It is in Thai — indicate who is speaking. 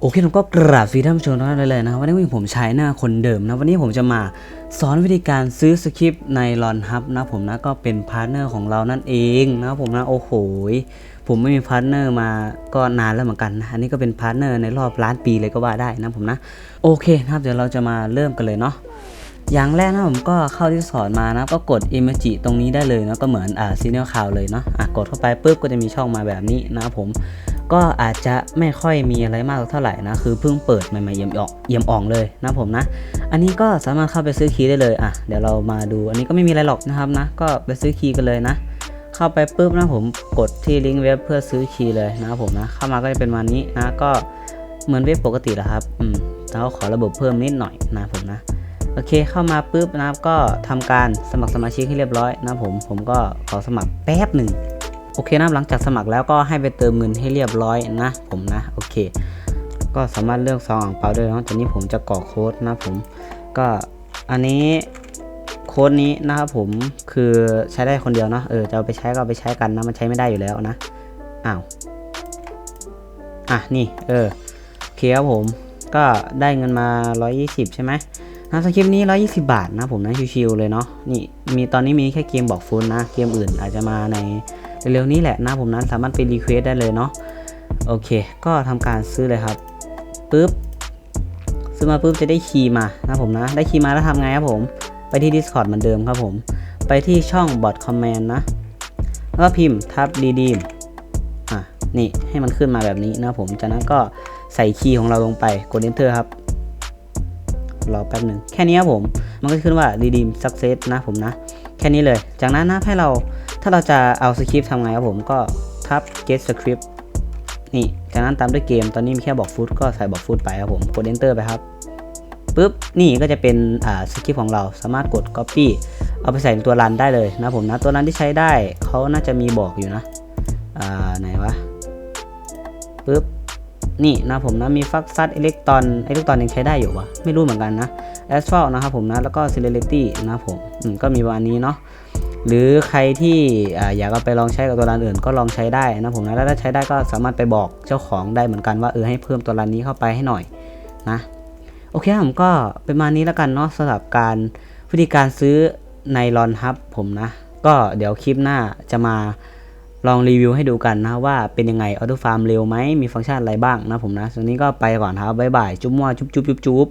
Speaker 1: โอเคผมก็กราบฟรีท่านผู้ชมทุกท่านเลยนะครับวันนี้ผมใช้หน้าคนเดิมนะ วันนี้ผมจะมาสอนวิธีการซื้อสคริปต์ในลอนฮับนะผมนะก็เป็นพาร์ทเนอร์ของเรานั่นเองนะผมนะโอ้โหผมไม่มีพาร์ทเนอร์มาก็นานแล้วเหมือนกันนะอันนี้ก็เป็นพาร์ทเนอร์ในรอบล้านปีเลยก็ว่าได้นะผมนะโอเคนะครับเดี๋ยวเราจะมาเริ่มกันเลยเนาะ อย่างแรกนะผมก็เข้าที่สอนมานะก็กด emoji ตรงนี้ได้เลยนะก็เหมือนอ่าซีเนียลคาวเลยเนาะอะกดเข้าไปปุ๊บก็จะมีช่องมาแบบนี้นะผมก็อาจจะไม่ค่อยมีอะไรมากเท่าไหร่นะคือเพิ่งเปิดใหม่ๆเยี่ยมออกเยี่ยมอ่องเลยนะผมนะ อันนี้ก็สามารถเข้าไปซื้อคีย์ได้เลยอะเดี๋ยวเรามาดูอันนี้ก็ไม่มีอะไรหรอกนะครับนะ ก็ไปซื้อคีย์กันเลยนะ เข้าไปปุ๊บนะผมกดที่ลิงก์เว็บเพื่อซื้อคีย์เลยนะผมนะ เข้ามาก็จะเป็นวันนี้นะก็เหมือนเว็บปกติแหละครับอืมแล้วขอระบบเพิ่มนิดหน่อยนะผมนะ โอเคเข้ามาปุ๊บนะครับก็ทำการสมัครสมาชิกให้เรียบร้อยนะผมผมก็ขอสมัครแป๊บหนึ่งโอเคนะหลังจากสมัครแล้วก็ให้ไปเติมเงินให้เรียบร้อยนะผมนะโอเค ก็สามารถเลือกซองอ่างเปาได้เนาะตอนนี้ผมจะกรอกโค้ดนะผมก็อันนี้โค้ดนี้นะครับผมคือใช้ได้คนเดียวเนาะเออจะเอาไปใช้ก็ไปใช้กันนะมันใช้ไม่ได้อยู่แล้วนะอ้าวอะนี่เออโอเคครับผมก็ได้เงินมา 120 ใช่ไหม นะสคริปต์นี้ 120 บาทนะผมนะชิวๆเลยเนาะนี่มีตอนนี้มีแค่เกมบอกฟุนนะ เกมอื่นอาจจะมาในเร็วๆนี้แหละนะผมนั้นสามารถไปรีเควสได้เลยเนาะโอเค ก็ทำการซื้อเลยครับปุ๊บซื้อมาปุ๊บจะได้คีย์มานะผมนะ ได้คีย์มาแล้วทำไงครับผม ไปที่ Discord เหมือนเดิมครับผม ไปที่ช่อง bot command นะ แล้วก็พิมพ์ทับ redeem อะนี่ให้มันขึ้นมาแบบนี้นะผมจากนั้นก็ใส่คีย์ของเราลงไปกด enter ครับ รอแป๊บหนึ่งแค่นี้ครับผม มันก็จะขึ้นว่า redeem success นะผมนะ แค่นี้เลย จากนั้นนะให้เราถ้าเราจะเอาสคริปต์ทำไงครับผมก็ทับ get script นี่ จากนั้นตามด้วยเกม ตอนนี้มีแค่บอกฟุตก็ใส่บอกฟุตไปครับผม กด enter ไปครับปุ๊บ นี่ก็จะเป็นอ่าสคริปต์ของเรา สามารถกด copy เอาไปใส่ในตัวรันได้เลยนะผมนะ ตัวรันที่ใช้ได้เขาน่าจะมีบอกอยู่นะ อ่า ไหนวะปุ๊บ นี่นะผมนะมีฟักซัดอิเล็กตรอนอิเล็กตรอนยังใช้ได้อยู่วะไม่รู้เหมือนกันนะ a s p h a l t นะครับผมนะแล้วก็ Celerity นะผมอืมก็มีประมาณนี้เนาะหรือใครที่ออยากเอาไปลองใช้กับตัวรันอื่นก็ลองใช้ได้นะผมนะแล้วถ้าใช้ได้ก็สามารถไปบอกเจ้าของได้เหมือนกันว่าเออให้เพิ่มตัวรันนี้เข้าไปให้หน่อยนะโอเคผมก็เป็นมานี้แล้วกันเนาะสำหรับการวิธีการซื้อในรอนฮับผมนะ ก็เดี๋ยวคลิปหน้าจะมา ลองรีวิวให้ดูกันนะว่าเป็นยังไงออโต้ฟาร์มเร็วไหมมีฟังก์ชันอะไรบ้างนะผมนะตรงนนี้ก็ไปก่อนครับบ๊ายบาย จุ๊บมั่วจุ๊บจุ๊บจุ๊บจุ๊บ